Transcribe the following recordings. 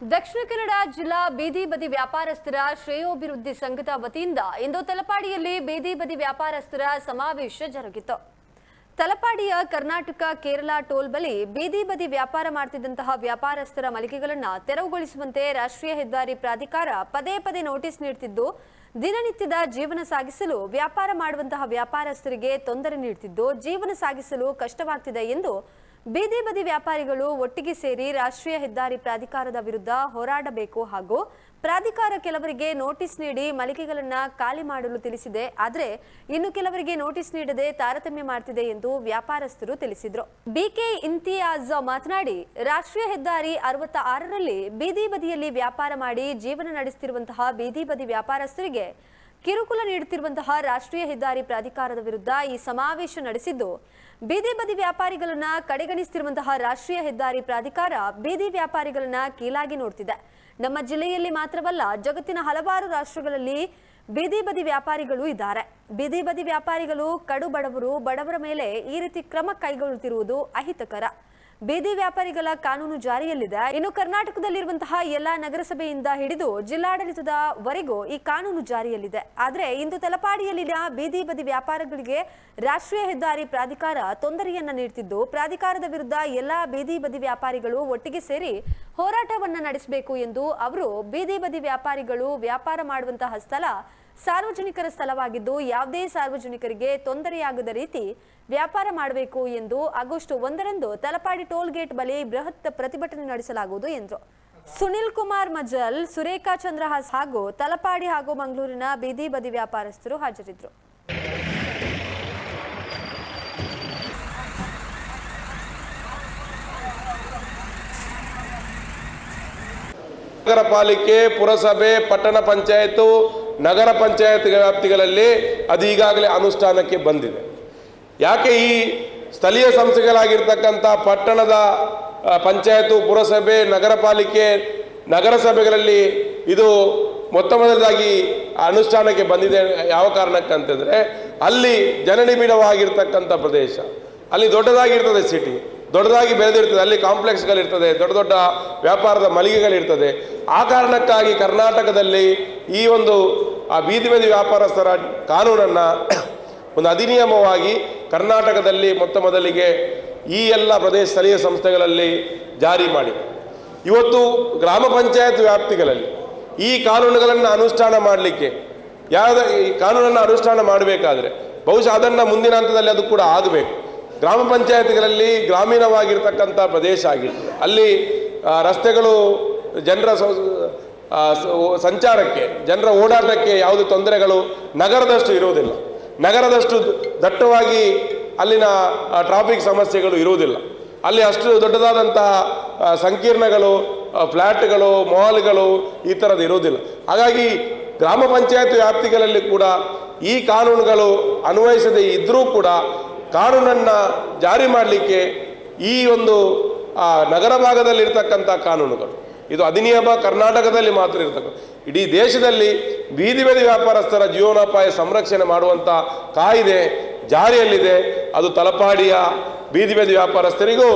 ದಕ್ಷಿಣ ಕನ್ನಡ ಜಿಲ್ಲಾ ಬೀದಿ ಬದಿ ವ್ಯಾಪಾರಸ್ಥರ ಶ್ರೇಯೋಭಿವೃದ್ಧಿ ಸಂಘದ ವತಿಯಿಂದ ಇಂದು ತಲಪಾಡಿಯಲ್ಲಿ ಬೀದಿ ಬದಿ ವ್ಯಾಪಾರಸ್ಥರ ಸಮಾವೇಶ ಜರುಗಿತು. ತಲಪಾಡಿಯ ಕರ್ನಾಟಕ ಕೇರಳ ಟೋಲ್ ಬಳಿ ಬೀದಿ ಬದಿ ವ್ಯಾಪಾರ ಮಾಡ್ತಿದ್ದಂತಹ ವ್ಯಾಪಾರಸ್ಥರ ಮಳಿಗೆಗಳನ್ನು ತೆರವುಗೊಳಿಸುವಂತೆ ರಾಷ್ಟ್ರೀಯ ಹೆದ್ದಾರಿ ಪ್ರಾಧಿಕಾರ ಪದೇ ಪದೇ ನೋಟಿಸ್ ನೀಡುತ್ತಿದ್ದು ದಿನನಿತ್ಯದ ಜೀವನ ಸಾಗಿಸಲು ವ್ಯಾಪಾರ ಮಾಡುವಂತಹ ವ್ಯಾಪಾರಸ್ಥರಿಗೆ ತೊಂದರೆ ನೀಡುತ್ತಿದ್ದು ಜೀವನ ಸಾಗಿಸಲು ಕಷ್ಟವಾಗ್ತಿದೆ ಎಂದು ಬೀದಿ ಬದಿ ವ್ಯಾಪಾರಿಗಳು ಒಟ್ಟಿಗೆ ಸೇರಿ ರಾಷ್ಟ್ರೀಯ ಹೆದ್ದಾರಿ ಪ್ರಾಧಿಕಾರದ ವಿರುದ್ಧ ಹೋರಾಡಬೇಕು ಹಾಗೂ ಪ್ರಾಧಿಕಾರ ಕೆಲವರಿಗೆ ನೋಟಿಸ್ ನೀಡಿ ಮಳಿಗೆಗಳನ್ನು ಖಾಲಿ ಮಾಡಲು ತಿಳಿಸಿದೆ. ಆದರೆ ಇನ್ನು ಕೆಲವರಿಗೆ ನೋಟಿಸ್ ನೀಡದೆ ತಾರತಮ್ಯ ಮಾಡ್ತಿದೆ ಎಂದು ವ್ಯಾಪಾರಸ್ಥರು ತಿಳಿಸಿದರು. ಬಿಕೆ ಇಂತಿಯಾಜ್ ಮಾತನಾಡಿ, ರಾಷ್ಟ್ರೀಯ ಹೆದ್ದಾರಿ ಅರವತ್ತ ಆರರಲ್ಲಿ ಬೀದಿ ಬದಿಯಲ್ಲಿ ವ್ಯಾಪಾರ ಮಾಡಿ ಜೀವನ ನಡೆಸುತ್ತಿರುವಂತಹ ಬೀದಿ ಬದಿ ವ್ಯಾಪಾರಸ್ಥರಿಗೆ ಕಿರುಕುಳ ನೀಡುತ್ತಿರುವಂತಹ ರಾಷ್ಟ್ರೀಯ ಹೆದ್ದಾರಿ ಪ್ರಾಧಿಕಾರದ ವಿರುದ್ಧ ಈ ಸಮಾವೇಶ ನಡೆಸಿದ್ದು, ಬೀದಿ ಬದಿ ವ್ಯಾಪಾರಿಗಳನ್ನ ಕಡೆಗಣಿಸುತ್ತಿರುವಂತಹ ರಾಷ್ಟ್ರೀಯ ಹೆದ್ದಾರಿ ಪ್ರಾಧಿಕಾರ ಬೀದಿ ವ್ಯಾಪಾರಿಗಳನ್ನ ಕೀಲಾಗಿ ನೋಡ್ತಿದೆ. ನಮ್ಮ ಜಿಲ್ಲೆಯಲ್ಲಿ ಮಾತ್ರವಲ್ಲ, ಜಗತ್ತಿನ ಹಲವಾರು ರಾಷ್ಟ್ರಗಳಲ್ಲಿ ಬೀದಿ ಬದಿ ವ್ಯಾಪಾರಿಗಳು ಇದ್ದಾರೆ. ಬೀದಿ ಬದಿ ವ್ಯಾಪಾರಿಗಳು ಕಡು ಬಡವರು, ಬಡವರ ಮೇಲೆ ಈ ರೀತಿ ಕ್ರಮ ಕೈಗೊಳ್ಳುತ್ತಿರುವುದು ಅಹಿತಕರ. ಬೀದಿ ವ್ಯಾಪಾರಿಗಳ ಕಾನೂನು ಜಾರಿಯಲ್ಲಿದೆ. ಇನ್ನು ಕರ್ನಾಟಕದಲ್ಲಿರುವಂತಹ ಎಲ್ಲಾ ನಗರಸಭೆಯಿಂದ ಹಿಡಿದು ಜಿಲ್ಲಾಡಳಿತದವರೆಗೂ ಈ ಕಾನೂನು ಜಾರಿಯಲ್ಲಿದೆ. ಆದರೆ ಇಂದು ತಲಪಾಡಿಯಲ್ಲಿನ ಬೀದಿ ಬದಿ ವ್ಯಾಪಾರಗಳಿಗೆ ರಾಷ್ಟ್ರೀಯ ಹೆದ್ದಾರಿ ಪ್ರಾಧಿಕಾರ ತೊಂದರೆಯನ್ನ ನೀಡುತ್ತಿದ್ದು ಪ್ರಾಧಿಕಾರದ ವಿರುದ್ಧ ಎಲ್ಲಾ ಬೀದಿ ಬದಿ ವ್ಯಾಪಾರಿಗಳು ಒಟ್ಟಿಗೆ ಸೇರಿ ಹೋರಾಟವನ್ನ ನಡೆಸಬೇಕು ಎಂದು ಅವರು ಬೀದಿ ಬದಿ ವ್ಯಾಪಾರಿಗಳು ವ್ಯಾಪಾರ ಮಾಡುವಂತಹ ಸ್ಥಳ ಸಾರ್ವಜನಿಕರ ಸ್ಥಳವಾಗಿದ್ದು ಯಾವುದೇ ಸಾರ್ವಜನಿಕರಿಗೆ ತೊಂದರೆಯಾಗದ ರೀತಿ ವ್ಯಾಪಾರ ಮಾಡಬೇಕು ಎಂದು ಆಗಸ್ಟ್ ಒಂದರಂದು ತಲಪಾಡಿ ಟೋಲ್ ಗೇಟ್ ಬಳಿ ಬೃಹತ್ ಪ್ರತಿಭಟನೆ ನಡೆಸಲಾಗುವುದು ಎಂದರು. ಸುನಿಲ್ ಕುಮಾರ್ ಮಜಲ್, ಸುರೇಖಾ ಚಂದ್ರಹಾಸ್ ಹಾಗೂ ತಲಪಾಡಿ ಹಾಗೂ ಮಂಗಳೂರಿನ ಬೀದಿ ಬದಿ ವ್ಯಾಪಾರಸ್ಥರು ಹಾಜರಿದ್ದರು. ನಗರ ಪಾಲಿಕೆ, ಪುರಸಭೆ, ಪಟ್ಟಣ ಪಂಚಾಯತು ನಗರ ಪಂಚಾಯತ್ ವ್ಯಾಪ್ತಿಗಳಲ್ಲಿ ಅದು ಈಗಾಗಲೇ ಅನುಷ್ಠಾನಕ್ಕೆ ಬಂದಿದೆ. ಯಾಕೆ ಈ ಸ್ಥಳೀಯ ಸಂಸ್ಥೆಗಳಾಗಿರ್ತಕ್ಕಂಥ ಪಟ್ಟಣದ ಪಂಚಾಯತ್, ಪುರಸಭೆ ನಗರ ಪಾಲಿಕೆ ನಗರಸಭೆಗಳಲ್ಲಿ ಇದು ಮೊತ್ತ ಮೊದಲದಾಗಿ ಅನುಷ್ಠಾನಕ್ಕೆ ಬಂದಿದೆ ಯಾವ ಕಾರಣಕ್ಕಂತಂದರೆ ಅಲ್ಲಿ ಜನನಿಬಿಡವಾಗಿರ್ತಕ್ಕಂಥ ಪ್ರದೇಶ, ಅಲ್ಲಿ ದೊಡ್ಡದಾಗಿರ್ತದೆ ಸಿಟಿ ದೊಡ್ಡದಾಗಿ ಬೆಳೆದಿರ್ತದೆ, ಅಲ್ಲಿ ಕಾಂಪ್ಲೆಕ್ಸ್ಗಳಿರ್ತದೆ, ದೊಡ್ಡ ದೊಡ್ಡ ವ್ಯಾಪಾರದ ಮಳಿಗೆಗಳಿರ್ತದೆ. ಆ ಕಾರಣಕ್ಕಾಗಿ ಕರ್ನಾಟಕದಲ್ಲಿ ಈ ಒಂದು ಆ ಬೀದಿ ಬದಿ ವ್ಯಾಪಾರಸ್ಥರ ಕಾನೂನನ್ನು ಒಂದು ಅಧಿನಿಯಮವಾಗಿ ಕರ್ನಾಟಕದಲ್ಲಿ ಮೊತ್ತ ಮೊದಲಿಗೆ ಈ ಎಲ್ಲ ಪ್ರದೇಶ ಸ್ಥಳೀಯ ಸಂಸ್ಥೆಗಳಲ್ಲಿ ಜಾರಿ ಮಾಡಿ ಇವತ್ತು ಗ್ರಾಮ ಪಂಚಾಯತ್ ವ್ಯಾಪ್ತಿಗಳಲ್ಲಿ ಈ ಕಾನೂನುಗಳನ್ನು ಅನುಷ್ಠಾನ ಮಾಡಲಿಕ್ಕೆ ಯಾವ ಈ ಕಾನೂನನ್ನು ಅನುಷ್ಠಾನ ಮಾಡಬೇಕಾದ್ರೆ ಬಹುಶಃ ಅದನ್ನು ಮುಂದಿನ ಹಂತದಲ್ಲಿ ಅದು ಕೂಡ ಆಗಬೇಕು. ಗ್ರಾಮ ಪಂಚಾಯತ್ಗಳಲ್ಲಿ ಗ್ರಾಮೀಣವಾಗಿರ್ತಕ್ಕಂಥ ಪ್ರದೇಶ ಆಗಿರ್ತದೆ ಅಲ್ಲಿ ರಸ್ತೆಗಳು ಜನರ ಸಂಚಾರಕ್ಕೆ, ಜನರ ಓಡಾಟಕ್ಕೆ ಯಾವುದೇ ತೊಂದರೆಗಳು ನಗರದಷ್ಟು ಇರುವುದಿಲ್ಲ. ನಗರದಷ್ಟು ದಟ್ಟವಾಗಿ ಅಲ್ಲಿನ ಟ್ರಾಫಿಕ್ ಸಮಸ್ಯೆಗಳು ಇರುವುದಿಲ್ಲ. ಅಲ್ಲಿ ಅಷ್ಟು ದೊಡ್ಡದಾದಂತಹ ಸಂಕೀರ್ಣಗಳು ಫ್ಲ್ಯಾಟ್ಗಳು ಮಾಲ್ಗಳು ಈ ಥರದ್ದು ಇರುವುದಿಲ್ಲ. ಹಾಗಾಗಿ ಗ್ರಾಮ ಪಂಚಾಯತ್ ವ್ಯಾಪ್ತಿಗಳಲ್ಲಿ ಕೂಡ ಈ ಕಾನೂನುಗಳು ಅನ್ವಯಿಸದೇ ಇದ್ದರೂ ಕೂಡ ಕಾನೂನನ್ನು ಜಾರಿ ಮಾಡಲಿಕ್ಕೆ ಈ ಒಂದು ನಗರ ಭಾಗದಲ್ಲಿರ್ತಕ್ಕಂಥ ಕಾನೂನುಗಳು. ಇದು ಅಧಿನಿಯಮ ಕರ್ನಾಟಕದಲ್ಲಿ ಮಾತ್ರ ಇರ್ತಕ್ಕಂಥ ಇಡೀ ದೇಶದಲ್ಲಿ ಬೀದಿ ಬದಿ ವ್ಯಾಪಾರಸ್ಥರ ಜೀವನೋಪಾಯ ಸಂರಕ್ಷಣೆ ಮಾಡುವಂಥ ಕಾಯಿದೆ ಜಾರಿಯಲ್ಲಿದೆ. ಅದು ತಲಪಾಡಿಯ ಬೀದಿ ಬದಿ ವ್ಯಾಪಾರಸ್ಥರಿಗೂ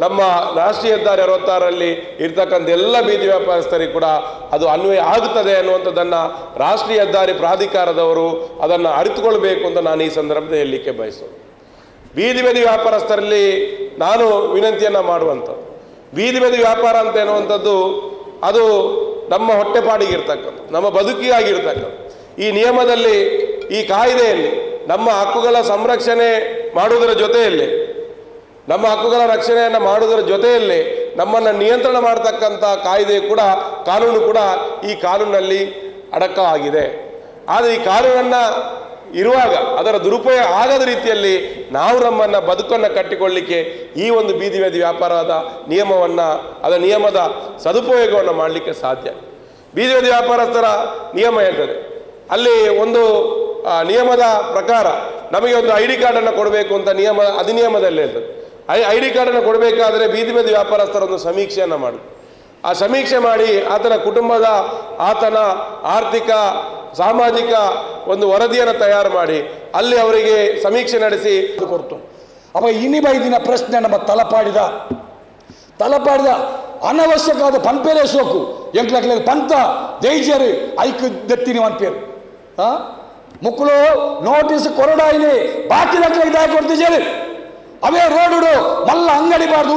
ನಮ್ಮ ರಾಷ್ಟ್ರೀಯ ಹೆದ್ದಾರಿ ಅರವತ್ತಾರರಲ್ಲಿ ಇರ್ತಕ್ಕಂಥ ಎಲ್ಲ ಬೀದಿ ವ್ಯಾಪಾರಸ್ಥರಿಗೂ ಕೂಡ ಅದು ಅನ್ವಯ ಆಗುತ್ತದೆ ಅನ್ನುವಂಥದ್ದನ್ನು ರಾಷ್ಟ್ರೀಯ ಹೆದ್ದಾರಿ ಪ್ರಾಧಿಕಾರದವರು ಅದನ್ನು ಅರಿತುಕೊಳ್ಬೇಕು ಅಂತ ನಾನು ಈ ಸಂದರ್ಭದಲ್ಲಿ ಹೇಳಲಿಕ್ಕೆ ಬಯಸೋದು ಬೀದಿ ಬದಿ ವ್ಯಾಪಾರಸ್ಥರಲ್ಲಿ ನಾನು ವಿನಂತಿಯನ್ನು ಮಾಡುವಂಥದ್ದು. ಬೀದಿ ಬದಿ ವ್ಯಾಪಾರ ಅಂತ ಎನ್ನುವಂಥದ್ದು ಅದು ನಮ್ಮ ಹೊಟ್ಟೆಪಾಡಿಗಿರ್ತಕ್ಕಂಥ ನಮ್ಮ ಬದುಕಿಗಾಗಿರ್ತಕ್ಕಂಥ ಈ ನಿಯಮದಲ್ಲಿ, ಈ ಕಾಯ್ದೆಯಲ್ಲಿ, ನಮ್ಮ ಹಕ್ಕುಗಳ ಸಂರಕ್ಷಣೆ ಮಾಡುವುದರ ಜೊತೆಯಲ್ಲಿ, ನಮ್ಮ ಹಕ್ಕುಗಳ ರಕ್ಷಣೆಯನ್ನು ಮಾಡುವುದರ ಜೊತೆಯಲ್ಲಿ ನಮ್ಮನ್ನು ನಿಯಂತ್ರಣ ಮಾಡತಕ್ಕಂಥ ಕಾಯ್ದೆ ಕೂಡ, ಕಾನೂನು ಕೂಡ ಈ ಕಾನೂನಲ್ಲಿ ಅಡಕವಾಗಿದೆ ಆದರೆ ಈ ಕಾನೂನನ್ನು ಇರುವಾಗ ಅದರ ದುರುಪಯೋಗ ಆಗದ ರೀತಿಯಲ್ಲಿ ನಾವು ನಮ್ಮನ್ನು ಬದುಕನ್ನು ಕಟ್ಟಿಕೊಳ್ಳಿಕ್ಕೆ ಈ ಒಂದು ಬೀದಿ ಬೀದಿ ವ್ಯಾಪಾರದ ನಿಯಮವನ್ನು, ಅದರ ನಿಯಮದ ಸದುಪಯೋಗವನ್ನು ಮಾಡಲಿಕ್ಕೆ ಸಾಧ್ಯ. ಬೀದಿ ಬೀದಿ ವ್ಯಾಪಾರಸ್ಥರ ನಿಯಮ ಹೇಳ್ತದೆ. ಅಲ್ಲಿ ಒಂದು ನಿಯಮದ ಪ್ರಕಾರ ನಮಗೆ ಒಂದು ಐ ಡಿ ಕಾರ್ಡನ್ನು ಕೊಡಬೇಕು ಅಂತ ನಿಯಮ, ಅಧಿನಿಯಮದಲ್ಲಿ ಹೇಳ್ತದೆ. ಐ ಐ ಡಿ ಕಾರ್ಡನ್ನು ಕೊಡಬೇಕಾದ್ರೆ ಬೀದಿ ಬೀದಿ ವ್ಯಾಪಾರಸ್ಥರ ಒಂದು ಸಮೀಕ್ಷೆಯನ್ನು ಮಾಡಿ. ಆ ಸಮೀಕ್ಷೆ ಮಾಡಿ ಆತನ ಕುಟುಂಬದ, ಆತನ ಆರ್ಥಿಕ, ಸಾಮಾಜಿಕ ಒಂದು ವರದಿಯನ್ನು ತಯಾರು ಮಾಡಿ ಅಲ್ಲಿ ಅವರಿಗೆ ಸಮೀಕ್ಷೆ ನಡೆಸಿ ಕೊಡ್ತು. ಅವ ಇನಿ ಬೈದಿನ ಪ್ರಶ್ನೆ ನಮ್ಮ ತಲಪಾಡಿದ. ತಲಪಾಡಿದ ಅನವಶ್ಯಕವಾದ ಪಂಪೇರೆ ಸೋಕು. ಎಂಕ್ಲಕ್ಲೆ ಪಂತ ದೈಜರು ಐಕ್ ದೆತ್ತಿನಿ ಪೇರು ಆ? ಮುಕ್ಕಳು ನೋಟಿಸ್ ಕೊರಡಾಯಿನಿ ಬಾಕಿ ಲಕ್ಲೆಗೆ ದಾಯ ಕೊಡ್ತಿದ್ದೇನೆ ಅವೇ ರೋಡುಡು ಮಲ್ಲ ಅಂಗಡಿ ಬಾರ್ದು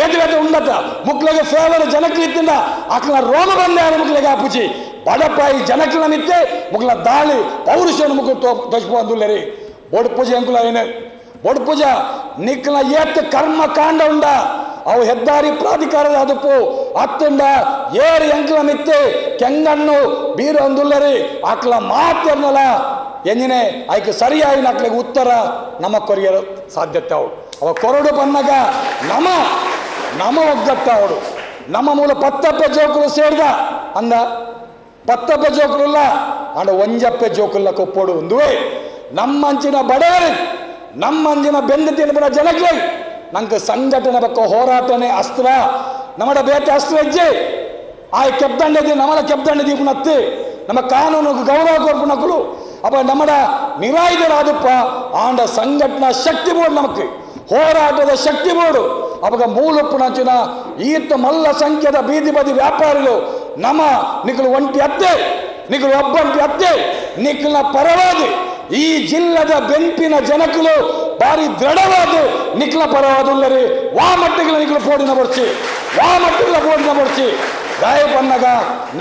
ಬೇತೆ ಉಂಡತ. ಮುಕ್ಳಿಗೆ ಫೇವರ್ ಜನಕ್ಕೆ ಇತ್ತಿಂದ ಅಕ್ಲ ರೋಮ ಬಂದೆ ಮುಕ್ಳಿಗೆ ಆಪುಚಿ ಬಡಪಾಯಿ ಜನಕ್ಲ ನಿತ್ತೆ ಮುಕ್ಲ ದಾಳಿ ಪೌರುಷನ ಮುಕ್ಳು ತೋಚ್ಪಂದುಲ್ಲರಿ ಬೊಡ್ಪೂಜೆ ಅಂಕುಲ ಏನೇ? ಬೊಡ್ಪೂಜ ನಿಕ್ಲ ಏತ್ ಕರ್ಮ ಕಾಂಡ ಉಂಡ. ಅವು ಹೆದ್ದಾರಿ ಪ್ರಾಧಿಕಾರದ ಅದುಪು ಅತ್ತುಂಡ ಏರು ಎಂಕ್ಲ ಮಿತ್ತೆ ಕೆಂಗಣ್ಣು ಬೀರು ಅಂದುಲ್ಲರಿ. ಅಕ್ಲ ಮಾತಿರ್ನಲ್ಲ ಎಂಜಿನೆ ಆಯ್ಕೆ ಸರಿಯಾಗಿ ನಕ್ಲಿಗೆ ಉತ್ತರ ನಮ್ಮ ಕೊರಿಯರು ಸಾಧ್ಯತೆ ಅವು. ಅವ ಕೊರಡು ಬನ್ನಗ ನಮ ಒಗ್ಗಟ್ಟ ಅವಳು ನಮ್ಮ ಮೂಲ ಪತ್ತಪ್ಪ ಜೋಕುಲು ಸೇರಿದ. ಅಂದ, ಪತ್ತಪ್ಪ ಜೋಕುಲ್ಲ ಅಂಡ ಒಂಜಪ್ಪ ಜೋಕುಲ್ಲ ಕೊಪ್ಪೋಡು ಒಂದುವೇ. ನಮ್ಮಂಚಿನ ಬಡವರು ನಮ್ಮಂಚಿನ ಬೆಂದು ತಿನ್ಬಿಡ ಜನಕ್ಕೆ ನಂಗೆ ಸಂಘಟನೆ ಬಕ್ಕ ಹೋರಾಟನೆ ಅಸ್ತ್ರ. ನಮ್ಮಡ ಬೇತೆ ಅಸ್ತ್ರ ಹೆಜ್ಜೆ ಆ ಕೆಬ್ದಂಡದಿ ನಮ್ಮಲ ಕೆಬ್ದಂಡ ದೀಪನತ್ತಿ ನಮ್ಮ ಕಾನೂನು ಗೌರವ ಕೊರ್ಪುನಕ್ಕಳು ಅಪ್ಪ ನಮ್ಮಡ ನಿರಾಯುಧರಾದಪ್ಪ. ಆಂಡ ಸಂಘಟನಾ ಶಕ್ತಿ ಬೋರ್ಡ್ ನಮಕ್ ಹೋರಾಟದ ಶಕ್ತಿ ಬೋರ್ಡು. ಅವಾಗ ಮೂಲಪ್ಪುನಂಚಿನ ಈತ ಮಲ್ಲ ಸಂಖ್ಯದ ಬೀದಿ ಬದಿ ವ್ಯಾಪಾರಿಗಳು, ನಮ್ಮ ನಿಖಲು ಒಂಟಿ ಅತ್ತೆ, ನಿಖಲು ಒಬ್ಬಂಟಿ ಅತ್ತೆ ನಿಖಲ ಪರವಾದಿ ಈ ಜಿಲ್ಲದ ಬೆಂಪಿನ ಜನಕಲು ಬಾರಿ ದೃಢವಾದ ನಿಖಲ ಪರವಾದುಲ್ಲರಿ ವಾ ಮಟ್ಟಿಗಳ ನಿಖಲು ಪೋಡಿನ ಬರ್ಚಿ ವಾ ಮಟ್ಟಿಗಳ ಪೋಡಿನ ಬರ್ಚಿ ಗಾಯ ಬಂದಾಗ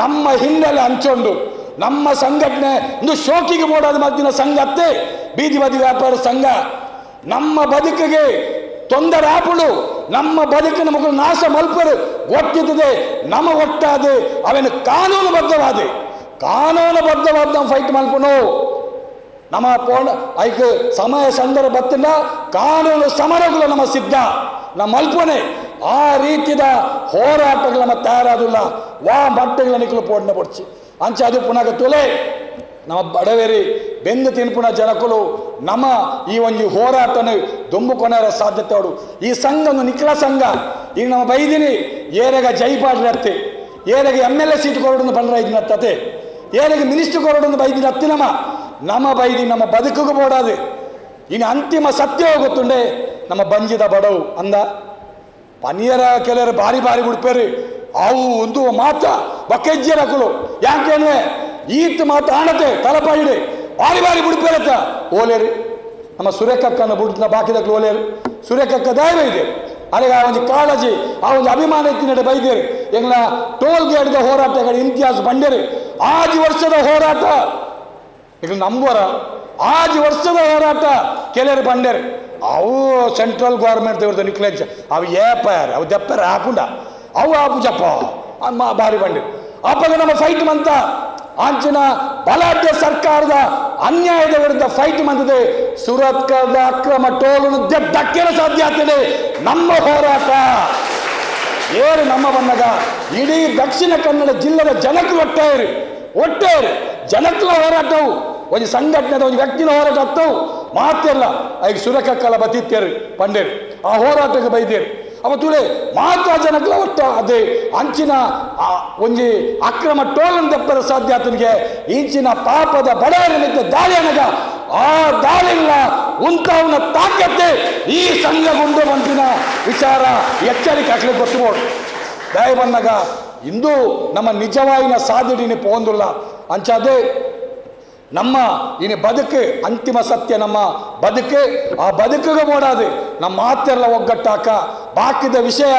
ನಮ್ಮ ಹಿನ್ನೆಲೆ ಹಂಚೊಂಡು. ನಮ್ಮ ಸಂಘಟನೆ ಒಂದು ಶೋಕಿಗೆ ಬೋಡಾದ ಮದ್ದಿನ ಸಂಘತ್ತೆ ಬೀದಿ ಬದಿ ವ್ಯಾಪಾರ ಸಂಘ. ನಮ್ಮ ಬದುಕಿಗೆ ತೊಂದರೆ ಆಪುಳು. ನಮ್ಮ ಬದುಕಿನ ಮಕ್ಕಳು ನಾಶ ಮಲ್ಪರು ಒಟ್ಟಿದ್ದದೆ ನಮ್ಮ ಒಟ್ಟಾದ ಅವನು ಕಾನೂನುಬದ್ಧವಾದ ಕಾನೂನುಬದ್ಧವಾದ ಫೈಟ್ ಮಲ್ಪನು ನಮ್ಮ ಪೋಣ ಐಕ್ ಸಮಯ ಸಂದರ್ಭ ಬತ್ತಿನ ಕಾನೂನು ಸಮರಗಳು ನಮ್ಮ ಸಿದ್ಧ ನಮ್ಮ ಅಲ್ಪನೆ ಆ ರೀತಿಯ ಹೋರಾಟಗಳು ನಮ್ಮ ತಯಾರಾದಿಲ್ಲ ವಾ ಮಟ್ಟಗಳ ನಿಕ್ಕಲು ಪೋಡ್ನ ಪೊಡ್ಚಿ ಅಂಚೆ ಅದು ಪುನಃ ತುಲೆ ನಮ್ಮ ಬಡವೇರಿ ಬೆಂದು ತಿನ್ಪುಣ ಜನಕುಲು ನಮ್ಮ ಈ ಒಂದು ಹೋರಾಟನ ದೊಂಬುಕೊನರ ಸಾಧ್ಯತೆ ಅವರು ಈ ಸಂಘ ಒಂದು ನಿಖಲ ಸಂಘ. ಈಗ ನಮ್ಮ ಬೈದಿನಿ ಏರೆಗ ಜೈಪಾಡ್ರಿ ಅತ್ತೆ. ಏರೆಗ ಎಂ ಎಲ್ ಎ ಸೀಟ್ ಕೊರಡನ್ನು ಬಂದ್ರೆ ಐದಿನ ಅತ್ತತೆ ಏರೆಗೆ ಮಿನಿಸ್ಟರ್ ಕೊರಡನ್ನು ಬೈದಿನ ಹತ್ತಿ ನಮ್ಮ. ನಮ್ಮ ಬೈದಿ, ನಮ್ಮ ಬದುಕಿಗೂ ಬೋಡಾದು. ಇನ್ನು ಅಂತಿಮ ಸತ್ಯ ಗೊತ್ತುಂಡೆ ನಮ್ಮ ಬಂಜಿದ ಬಡವು ಅಂದ. ಪನಿಯರ ಕೆಲವರು ಬಾರಿ ಬಾರಿ ಬಿಡ್ಪೇರಿ ಅವು ಒಂದು ಮಾತ ಬಕೆಜ್ಜೆ ರಕಲು ಯಾಕೆ ಈತ್ ಮಾತು ಆಣತೆ, ತಲಪಾಯಿಡೆ. ಬಾರಿ ಬಾರಿ ಬಿಡ್ಪೇರತ್ತ ಓಲೇರಿ, ನಮ್ಮ ಸುರೇಖಕ್ಕನ್ನು ಬಿಡ್ತಿನ ಬಾಕಿದಕ್ಕೆ ಓಲೇರಿ. ಸುರೇಖಕ್ಕ ದೈವ ಇದೆ. ಅಲ್ಲಿಗೆ ಆ ಒಂದು ಕಾಳಜಿ, ಆ ಒಂದು ಅಭಿಮಾನ ಎತ್ತಿನಡೆ ಬೈದೇರಿ. ಎಂಗ್ಲ ಟೋಲ್ ಗೇಟ್ದ ಹೋರಾಟಗಳ ಇತಿಹಾಸ ಬಂಡೇರಿ. ಆಜಿ ವರ್ಷದ ಹೋರಾಟ. ಈಗ ನಂಬೋರ ಆದಿ ವರ್ಷದ ಹೋರಾಟ ಕೆಲವರು ಬಂಡೇರಿ. ಅವು ಸೆಂಟ್ರಲ್ ಗೌರ್ಮೆಂಟ್ ಇವ್ರದ್ದು ನಿಕ್ಲೇಜ್. ಅವು ಏಪ ಯಾರು ಅವು ದೆಪ್ಪರ ಹಾಕುಂಡ. ಅವು ಆಪು ಜಪ್ಪ ಅಮ್ಮ ಬಾರಿ ಬಂಡಿ ಅಪ್ಪಾಗ ನಮ್ಮ ಫೈಟ್ ಮಂತ. ಆಂಚಿನ ಬಲಾಢ್ಯ ಸರ್ಕಾರದ ಅನ್ಯಾಯದ ವಿರುದ್ಧ ಫೈಟ್ ಬಂದಿದೆ ಸುರತ್ಕರ್ದ ಅಕ್ರಮ ಟೋಲನ್ನು ದಕ್ಕಿನ ಸಾಧ್ಯ ನಮ್ಮ ಹೋರಾಟ. ಏರು ನಮ್ಮ ಬಣ್ಣದ. ಇಡೀ ದಕ್ಷಿಣ ಕನ್ನಡ ಜಿಲ್ಲೆಯ ಜನಕ್ಕೆ ಒಟ್ಟೇರಿ ಒಟ್ಟೇರಿ ಜನಕ್ಕಲ ಹೋರಾಟವು. ಒಂದು ಸಂಘಟನೆದ ಒಂದು ವ್ಯಕ್ತಿನ ಹೋರಾಟ ಹತ್ತವು ಮಾತಿಲ್ಲ. ಈಗ ಸುರಕಕ್ಕಲ ಬತ್ತಿತ್ತೇರಿ ಪಂಡೇರಿ ಆ ಹೋರಾಟಕ್ಕೆ ಬೈದೇರಿ. ಅವ ತುಳೆ ಮಾತ್ರ ಜನಕ್ಕಲ ಒಟ್ಟ ಅದೇ ಅಂಚಿನ ಒಂಜಿ ಅಕ್ರಮ ಟೋಲನ್ ದಪ್ಪರ ಸಾಧ್ಯ ಆತನಿಗೆ ಇಂಚಿನ ಪಾಪದ ಬಡವರ ಮಿತ್ತ ದಾಳಿ ಅನಗ ಆ ದಾಳಿಲ್ಲ ಉಂತವನ ತಾಕತ್ತೆ ಈ ಸಂಘಗುಂಡು ಬಂದಿನ ವಿಚಾರ ಎಚ್ಚರಿಕೆ ಹಾಕ್ಲಿಕ್ಕೆ ಗೊತ್ತುಬೋದು ದಯ ಬಂದಾಗ ಇಂದು ನಮ್ಮ ನಿಜವಾಯಿನ ಸಾಧಿಡಿನಿ ಪೋಂದುಲ್ಲ ಅಂಚಾದೆ ನಮ್ಮ ಇನ್ನು ಬದುಕು, ಅಂತಿಮ ಸತ್ಯ ನಮ್ಮ ಬದುಕು, ಆ ಬದುಕಿಗೆ ಓಡಾದೆ ನಮ್ಮ ಮಾತೆಲ್ಲ ಒಗ್ಗಟ್ಟಾಕ ಬಾಕಿದ ವಿಷಯ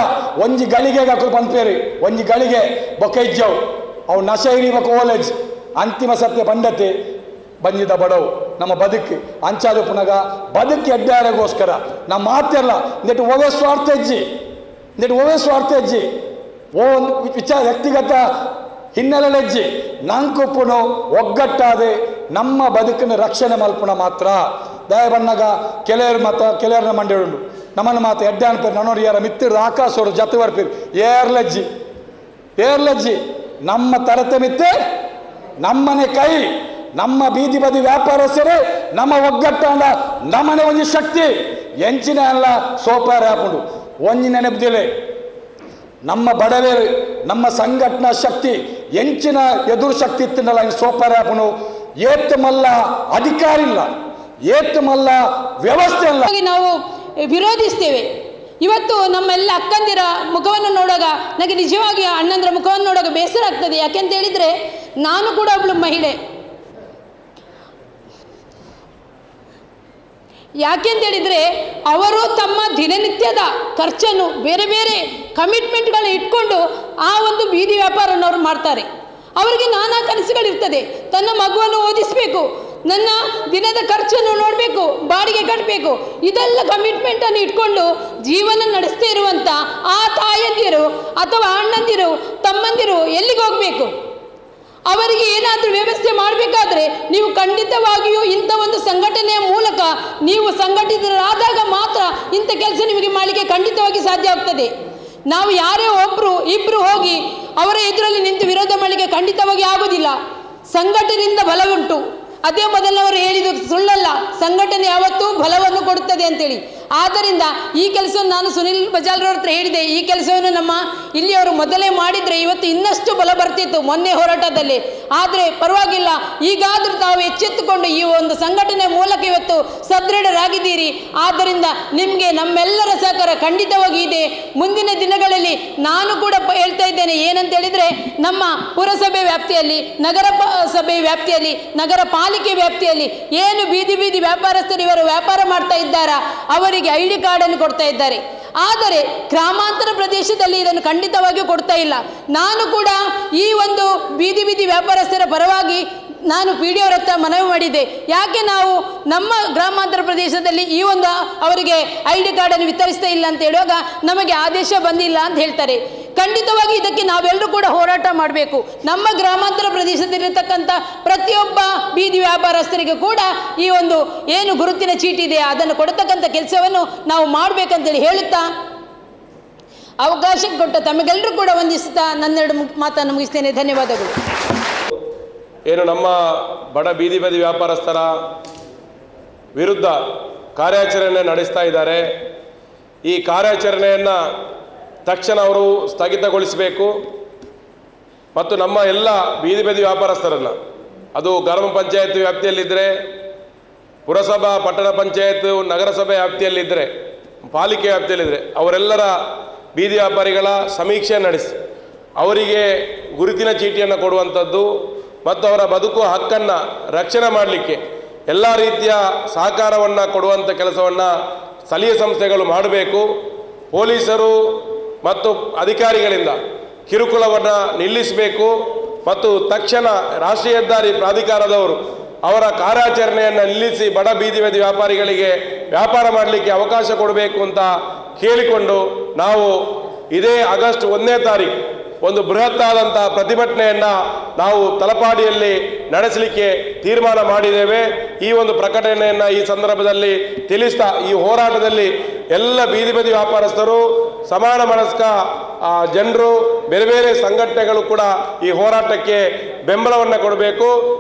ಒಂಜಿ ಗಳಿಗೆ ಹಾಕಲು ಬಂದ್ಪೇರಿ, ಒಂಜಿ ಗಳಿಗೆ ಬೊಕೈಜ್ಜವು ಅವು ನಶೈರಿ ಬಕ ಓಲೆಜ್, ಅಂತಿಮ ಸತ್ಯ ಬಂದತೆ ಬಂದಿದ್ದ ಬಡವು, ನಮ್ಮ ಬದುಕು. ಅಂಚಾದು ಪುನಗ, ಬದುಕು ಎಡ್ಡಾರಗೋಸ್ಕರ ನಮ್ಮ ಮಾತೆಲ್ಲ, ನೆಟ್ಟು ಒವೆ ಸ್ವಾರ್ಥ ಹೆಜ್ಜಿ ನೆಟ್ಟು ಒವೆ ಸ್ವಾರ್ಥ ಹೆಜ್ಜಿ ಓ ವಿಚಾರ ವ್ಯಕ್ತಿಗತ ಹಿನ್ನೆಲೆಜ್ಜಿ ನಂಕುಪ್ಪುನು ಒಗ್ಗಟ್ಟಾದೆ, ನಮ್ಮ ಬದುಕಿನ ರಕ್ಷಣೆ ಮಲ್ಪುಣ ಮಾತ್ರ. ದಯ ಬಣ್ಣಗ ಕೆಲವರು ಮತ ಕೆಲವರನ್ನ ಮಂಡ್ಯಡುಂಡು ನಮ್ಮನ್ನು ಮಾತು ಎಡ್ಡೆ ಅನ್ಪೇರು ನನ್ನೋರು ಯಾರ ಮಿತ್ತಿರ್ದು ಆಕಾಶವರು ಜತೆ ಲಜ್ಜಿ ಏರ್ಲಜ್ಜಿ ಏರ್ಲಜ್ಜಿ ನಮ್ಮ ತರತೆ ಮಿತ್ತೆ, ನಮ್ಮನೆ ಕೈ, ನಮ್ಮ ಬೀದಿ ಬದಿ ವ್ಯಾಪಾರಸ್ಥರು, ನಮ್ಮ ಒಗ್ಗಟ್ಟಂಡ ನಮ್ಮನೆ ಒಂಜಿ ಶಕ್ತಿ. ಎಂಚಿನ ಎಲ್ಲ ಸೋಪಾರ ಹಾಕೊಂಡು ಒಂಜಿ ನೆನಪಿದೆ ನಮ್ಮ ಬಡವೇರು, ನಮ್ಮ ಸಂಘಟನಾ ಶಕ್ತಿ, ಎಂಚಿನ ಎದುರು ಶಕ್ತಿ ಇತ್ತಿನಲ್ಲ ಸೋಪಾರ ಹಾಕೊಂಡು. ಏತ್ ಮಲ್ಲ ಅಧಿಕಾರ ಇಲ್ಲ ಏತ್ ಮಲ್ಲ ವ್ಯವಸ್ಥೆ ಇಲ್ಲ. ನಾವು ವಿರೋಧಿಸ್ತೇವೆ. ಇವತ್ತು ನಮ್ಮೆಲ್ಲ ಅಕ್ಕಂದಿರ ಮುಖವನ್ನು ನೋಡುವಾಗ ನನಗೆ ನಿಜವಾಗಿ ಅಣ್ಣಂದಿರ ಮುಖವನ್ನು ನೋಡುವಾಗ ಬೇಸರ ಆಗ್ತದೆ. ಯಾಕೆಂತ ಹೇಳಿದರೆ ನಾನು ಕೂಡ ಒಬ್ಬಳು ಮಹಿಳೆ. ಯಾಕೆಂತ ಹೇಳಿದರೆ ಅವರು ತಮ್ಮ ದಿನನಿತ್ಯದ ಖರ್ಚನ್ನು ಬೇರೆ ಬೇರೆ ಕಮಿಟ್ಮೆಂಟ್ಗಳನ್ನ ಇಟ್ಕೊಂಡು ಆ ಒಂದು ಬೀದಿ ವ್ಯಾಪಾರವನ್ನು ಅವರು ಮಾಡ್ತಾರೆ. ಅವರಿಗೆ ನಾನಾ ಕನಸುಗಳಿರ್ತದೆ. ತನ್ನ ಮಗುವನ್ನು ಓದಿಸಬೇಕು. ನನ್ನ ದಿನದ ಖರ್ಚನ್ನು ನೋಡಬೇಕು, ಬಾಡಿಗೆ ಕಟ್ಟಬೇಕು ಇದೆಲ್ಲ ಕಮಿಟ್ಮೆಂಟನ್ನು ಇಟ್ಕೊಂಡು ಜೀವನ ನಡೆಸ್ತಾ ಇರುವಂಥ ಆ ತಾಯಂದಿರು ಅಥವಾ ಅಣ್ಣಂದಿರು, ತಮ್ಮಂದಿರು ಎಲ್ಲಿಗೆ ಹೋಗಬೇಕು? ಅವರಿಗೆ ಏನಾದರೂ ವ್ಯವಸ್ಥೆ ಮಾಡಬೇಕಾದ್ರೆ ನೀವು ಖಂಡಿತವಾಗಿಯೂ ಇಂಥ ಒಂದು ಸಂಘಟನೆಯ ಮೂಲಕ ನೀವು ಸಂಘಟಿತರಾದಾಗ ಮಾತ್ರ ಇಂಥ ಕೆಲಸ ನಿಮಗೆ ಮಾಡಲಿಕ್ಕೆ ಖಂಡಿತವಾಗಿ ಸಾಧ್ಯ ಆಗ್ತದೆ. ನಾವು ಯಾರೇ ಒಬ್ಬರು ಇಬ್ಬರು ಹೋಗಿ ಅವರ ಎದುರಲ್ಲಿ ನಿಂತು ವಿರೋಧ ಮಾಡಲಿಕ್ಕೆ ಖಂಡಿತವಾಗಿ ಆಗೋದಿಲ್ಲ. ಸಂಘಟನೆಯಿಂದ ಬಲವುಂಟು. ಅದೇ ಮೊದಲವರು ಹೇಳಿದ್ದು ಸುಳ್ಳಲ್ಲ. ಸಂಘಟನೆ ಯಾವತ್ತೂ ಬಲವನ್ನು ಕೊಡುತ್ತದೆ ಅಂತೇಳಿ. ಆದ್ದರಿಂದ ಈ ಕೆಲಸವನ್ನು ನಾನು ಸುನಿಲ್ ಬಜಾಲ್ರವ್ರ ಹತ್ರ ಹೇಳಿದೆ. ಈ ಕೆಲಸವನ್ನು ನಮ್ಮ ಇಲ್ಲಿಯವರು ಮೊದಲೇ ಮಾಡಿದರೆ ಇವತ್ತು ಇನ್ನಷ್ಟು ಬಲ ಬರ್ತಿತ್ತು ಮೊನ್ನೆ ಹೋರಾಟದಲ್ಲಿ. ಆದರೆ ಪರವಾಗಿಲ್ಲ. ಈಗಾದರೂ ತಾವು ಎಚ್ಚೆತ್ತುಕೊಂಡು ಈ ಒಂದು ಸಂಘಟನೆ ಮೂಲಕ ಇವತ್ತು ಸದೃಢರಾಗಿದ್ದೀರಿ. ಆದ್ದರಿಂದ ನಿಮಗೆ ನಮ್ಮೆಲ್ಲರ ಸಹಕಾರ ಖಂಡಿತವಾಗಿ ಇದೆ. ಮುಂದಿನ ದಿನಗಳಲ್ಲಿ ನಾನು ಕೂಡ ಹೇಳ್ತಾ ನಮ್ಮ ಪುರಸಭೆ ವ್ಯಾಪ್ತಿಯಲ್ಲಿ, ನಗರ ಸಭೆ ವ್ಯಾಪ್ತಿಯಲ್ಲಿ, ನಗರ ಪಾಲಿಕೆ ವ್ಯಾಪ್ತಿಯಲ್ಲಿ ಏನು ಬೀದಿ ಬೀದಿ ವ್ಯಾಪಾರಸ್ಥರು ಇವರು ವ್ಯಾಪಾರ ಮಾಡ್ತಾ ಇದ್ದಾರಾ, ಅವರಿಗೆ ಐ ಡಿ ಕಾರ್ಡನ್ನು ಕೊಡ್ತಾ ಇದ್ದಾರೆ. ಆದರೆ ಗ್ರಾಮಾಂತರ ಪ್ರದೇಶದಲ್ಲಿ ಇದನ್ನು ಖಂಡಿತವಾಗಿಯೂ ಕೊಡ್ತಾ ಇಲ್ಲ. ನಾನು ಕೂಡ ಈ ಒಂದು ಬೀದಿ ಬೀದಿ ವ್ಯಾಪಾರಸ್ಥರ ಪರವಾಗಿ ನಾನು ಪಿ ಡಿ ಅವರ ಹತ್ರ ಮನವಿ ಮಾಡಿದ್ದೆ. ಯಾಕೆ ನಾವು ನಮ್ಮ ಗ್ರಾಮಾಂತರ ಪ್ರದೇಶದಲ್ಲಿ ಈ ಒಂದು ಅವರಿಗೆ ಐ ಡಿ ಕಾರ್ಡನ್ನು ವಿತರಿಸ್ತಾ ಇಲ್ಲ ಅಂತ ಹೇಳುವಾಗ ನಮಗೆ ಆದೇಶ ಬಂದಿಲ್ಲ ಅಂತ ಹೇಳ್ತಾರೆ. ಖಂಡಿತವಾಗಿ ಇದಕ್ಕೆ ನಾವೆಲ್ಲರೂ ಕೂಡ ಹೋರಾಟ ಮಾಡಬೇಕು. ನಮ್ಮ ಗ್ರಾಮಾಂತರ ಪ್ರದೇಶದಲ್ಲಿರ್ತಕ್ಕಂಥ ಪ್ರತಿಯೊಬ್ಬ ಬೀದಿ ವ್ಯಾಪಾರಸ್ಥರಿಗೆ ಕೂಡ ಈ ಒಂದು ಏನು ಗುರುತಿನ ಚೀಟಿ ಇದೆ, ಅದನ್ನು ಕೊಡತಕ್ಕಂಥ ಕೆಲಸವನ್ನು ನಾವು ಮಾಡಬೇಕಂತೇಳಿ ಹೇಳುತ್ತಾ? ಅವಕಾಶ ಕೊಟ್ಟ ತಮಗೆಲ್ಲರೂ ಕೂಡ ವಂದಿಸುತ್ತಾ ನನ್ನೆರಡು ಮಾತನ್ನು ಮುಗಿಸ್ತೇನೆ. ಧನ್ಯವಾದಗಳು. ಏನು ನಮ್ಮ ಬಡ ಬೀದಿ ಬದಿ ವ್ಯಾಪಾರಸ್ಥರ ವಿರುದ್ಧ ಕಾರ್ಯಾಚರಣೆ ನಡೆಸ್ತಾ ಇದ್ದಾರೆ. ಈ ಕಾರ್ಯಾಚರಣೆಯನ್ನು ತಕ್ಷಣ ಅವರು ಸ್ಥಗಿತಗೊಳಿಸಬೇಕು. ಮತ್ತು ನಮ್ಮ ಎಲ್ಲ ಬೀದಿ ಬೀದಿ ವ್ಯಾಪಾರಸ್ಥರನ್ನು, ಅದು ಗ್ರಾಮ ಪಂಚಾಯತ್ ವ್ಯಾಪ್ತಿಯಲ್ಲಿದ್ದರೆ ಪುರಸಭಾ, ಪಟ್ಟಣ ಪಂಚಾಯತ್, ನಗರಸಭೆ ವ್ಯಾಪ್ತಿಯಲ್ಲಿದ್ದರೆ ಪಾಲಿಕೆ ವ್ಯಾಪ್ತಿಯಲ್ಲಿದ್ದರೆ ಅವರೆಲ್ಲರ ಬೀದಿ ವ್ಯಾಪಾರಿಗಳ ಸಮೀಕ್ಷೆ ನಡೆಸಿ, ಅವರಿಗೆ ಗುರುತಿನ ಚೀಟಿಯನ್ನು ಕೊಡುವಂಥದ್ದು ಮತ್ತು ಅವರ ಬದುಕು ಹಕ್ಕನ್ನು ರಕ್ಷಣೆ ಮಾಡಲಿಕ್ಕೆ ಎಲ್ಲ ರೀತಿಯ ಸಹಕಾರವನ್ನು ಕೊಡುವಂಥ ಕೆಲಸವನ್ನು ಸ್ಥಳೀಯ ಸಂಸ್ಥೆಗಳು ಮಾಡಬೇಕು. ಪೊಲೀಸರು ಮತ್ತು ಅಧಿಕಾರಿಗಳಿಂದ ಕಿರುಕುಳವನ್ನು ನಿಲ್ಲಿಸಬೇಕು ಮತ್ತು ತಕ್ಷಣ ರಾಷ್ಟ್ರೀಯ ಹೆದ್ದಾರಿ ಪ್ರಾಧಿಕಾರದವರು ಅವರ ಕಾರ್ಯಾಚರಣೆಯನ್ನು ನಿಲ್ಲಿಸಿ ಬಡ ಬೀದಿ ಬದಿ ವ್ಯಾಪಾರಿಗಳಿಗೆ ವ್ಯಾಪಾರ ಮಾಡಲಿಕ್ಕೆ ಅವಕಾಶ ಕೊಡಬೇಕು ಅಂತ ಕೇಳಿಕೊಂಡು ನಾವು ಇದೇ ಆಗಸ್ಟ್ ಒಂದನೇ ತಾರೀಕು ಒಂದು ಬೃಹತ್ತಾದಂತಹ ಪ್ರತಿಭಟನೆಯನ್ನು ನಾವು ತಲಪಾಡಿಯಲ್ಲಿ ನಡೆಸಲಿಕ್ಕೆ ತೀರ್ಮಾನ ಮಾಡಿದ್ದೇವೆ. ಈ ಒಂದು ಪ್ರಕಟಣೆಯನ್ನು ಈ ಸಂದರ್ಭದಲ್ಲಿ ತಿಳಿಸ್ತಾ, ಈ ಹೋರಾಟದಲ್ಲಿ ಎಲ್ಲ ಬೀದಿ ಬದಿ ವ್ಯಾಪಾರಸ್ಥರು, ಸಮಾನ ಮನಸ್ಕ ಜನರು, ಬೇರೆ ಬೇರೆ ಸಂಘಟನೆಗಳು ಕೂಡ ಈ ಹೋರಾಟಕ್ಕೆ ಬೆಂಬಲವನ್ನು ಕೊಡಬೇಕು.